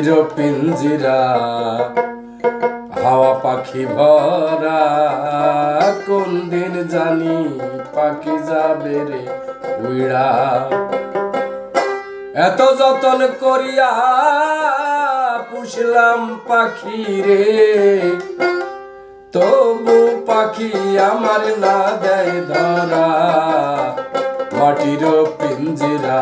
মাটির পিঞ্জিরা, হাওয়া পাখি ভরা। কোন দিন জানি পাখি যাবে রে উইড়া। এত যতন করিয়া পুষলাম পাখি রে, তবু পাখি আমার না দেয় ধরা। মাটির পিঞ্জিরা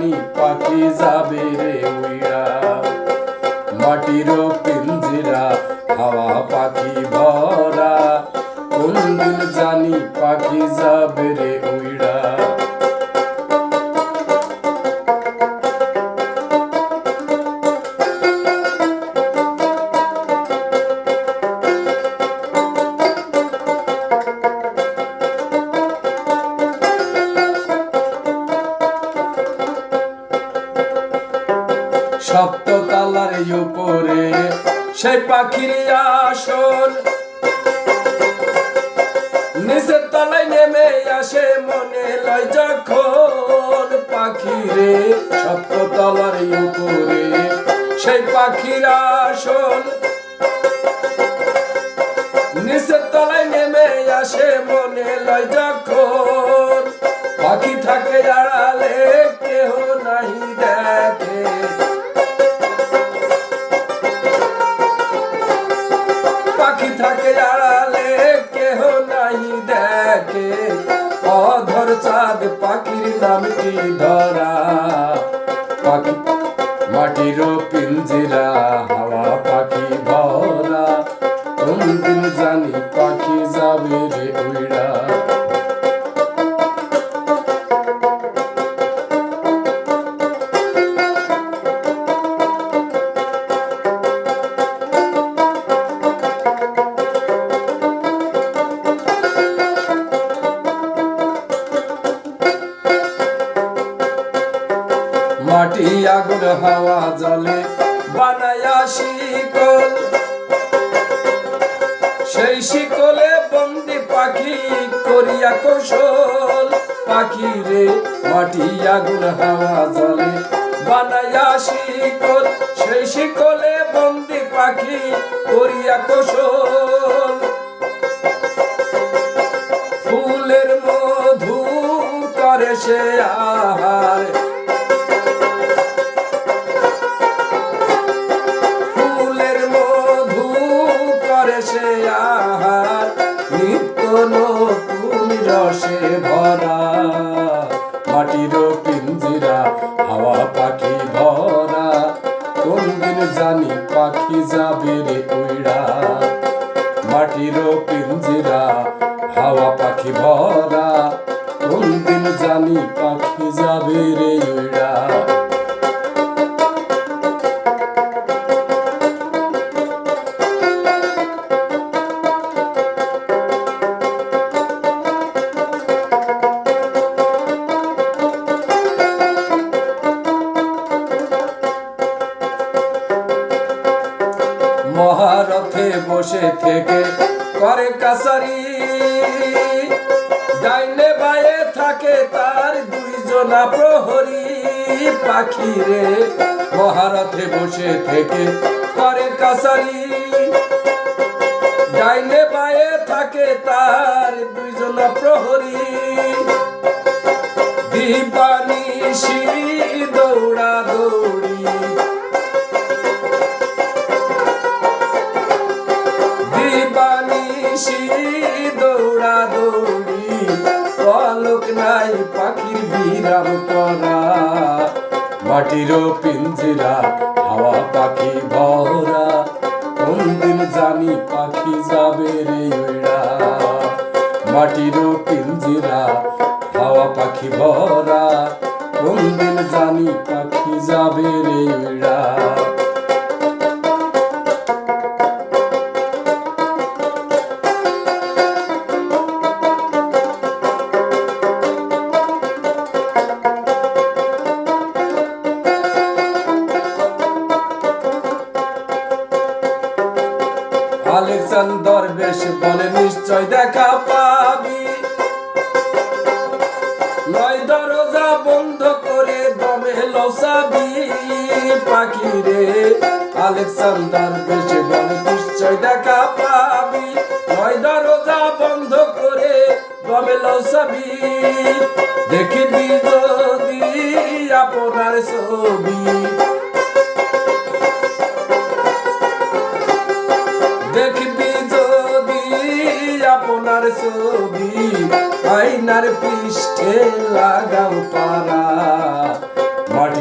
জানি পাখি যাবে রে উইরা মাটির পিঞ্জিরা, হাওয়া পাখি ভরা। কোন দিন জানি পাখি যাবে রে উইরা উপরে, সেই পাখির আসন নিচের তলায় নেমে আসে মনে লয় যখন পাখিরে, সপ্ত তলার উপরে, সেই পাখির আসন নিচের তলায় নেমে আসে মনে লয় যখন পাখি থাকে আড়ালে, কেহ নাই ধরা মাটির আগুন হাওয়া জলে বানায়া শিকল। সেই শিকলে বন্দি পাখি করিয়া কৌশল। পাখি রে মাটি আগুন হাওয়া জলে বানায়া শিকল। সেই শিকলে বন্দি পাখি করিয়া কৌশল। ফুলের মধু করে সে আহার পিঞ্জিরা, হাওয়া পাখি ভরা কোন দিন জানি পাখি যাবে রে উইড়া। মাটির পিঞ্জিরা, হাওয়া পাখি ভরা কোন দিন জানি পাখি যাবে রে বসে থেকে করে কাসারি ডাইনে বায়ে থাকে তার দুইজনা প্রহরী পাখি রে। মহারথে বসে থেকে করে কাসারি ডাইনে বায়ে থাকে তার দুইজনা প্রহরী। দিবানিশি দৌড়া দৌড়ি করা মাটির পিঞ্জিরা হাওয়া পাখি ভরা। কোনদিন জানি পাখি যাবে রে মাটির পিঞ্জিরা হাওয়া পাখি ভরা। কোনদিন জানি পাখি যাবে রে উড়া আলেকজান্ডার বেশ বলে, নিশ্চয় দেখা পাবি। নয় দরজা বন্ধ করে দমে লসাবি পাখি রে। আলেকসান্ডার বেশে বলে, নিশ্চয় দেখা পাবি। নয় দরজা বন্ধ করে দমে লসাবি দেখিবি যদি আপনার ছবি।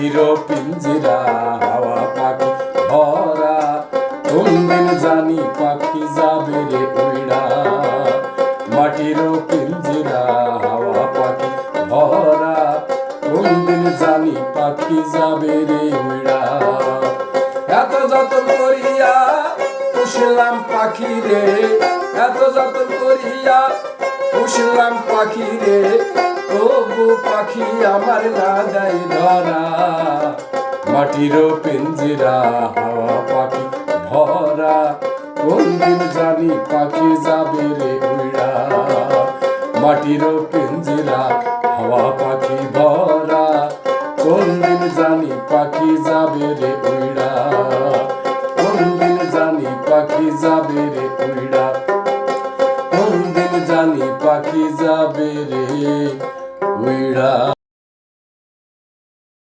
মাটির পিঞ্জিরা হাওয়া পাখি ভরা। কোনদিন জানি পাখি যাবে রে উইড়া মাটির পিঞ্জিরা হাওয়া পাখি ভরা। কোনদিন জানি পাখি যাবে রে উইড়া এত যতন করিয়া পুষলাম পাখি রে। এত যতন করিয়া পুষলাম পাখি রে। তবু পাখি আমার না ধরা, মাটির পিঞ্জিরা, হাওয়া পাখি ভরা। কোনদিন জানি পাখি যাবে রে উড়া। মাটির পিঞ্জিরা, হাওয়া পাখি ভরা। কোনদিন জানি পাখি যাবে রে